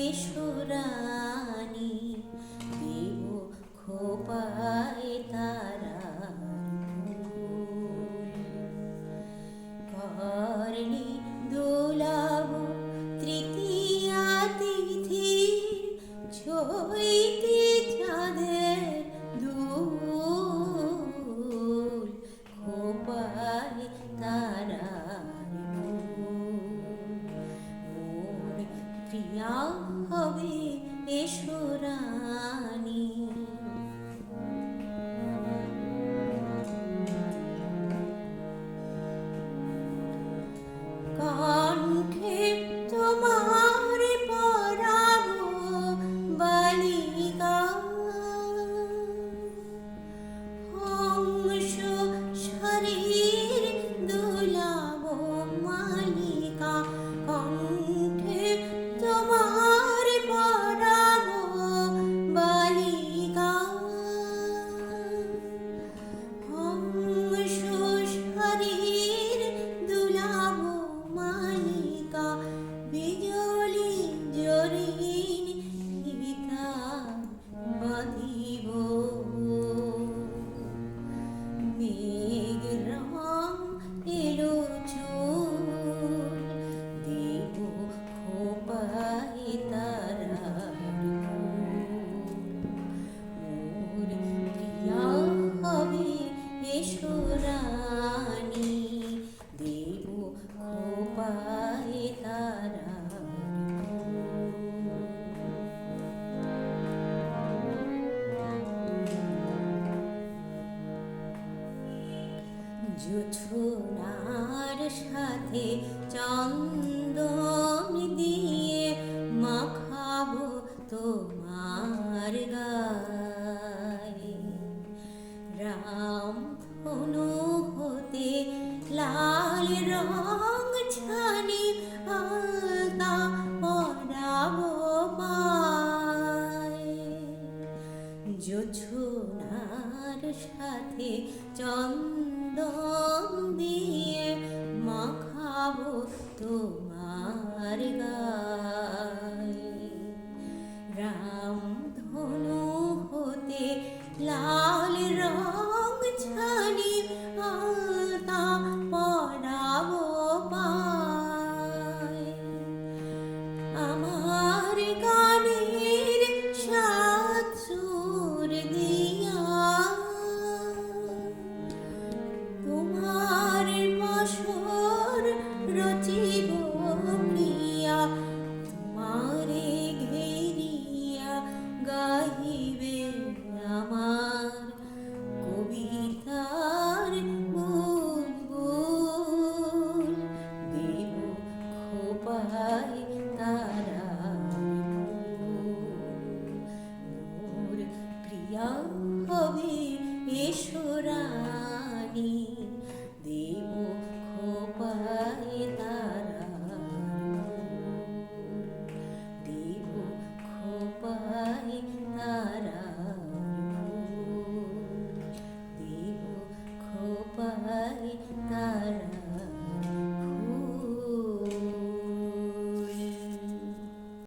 এসো রানী দেব খোপায় হবে এসো জুছুনার সাথে চন্দন দিয়ে মাখাবো তোমার গায়ে। রাম ধনু হতে লাল রং ছানি আলতা চন্দন দিয়ে মাখাবো তোমার গায়ে 乾いたら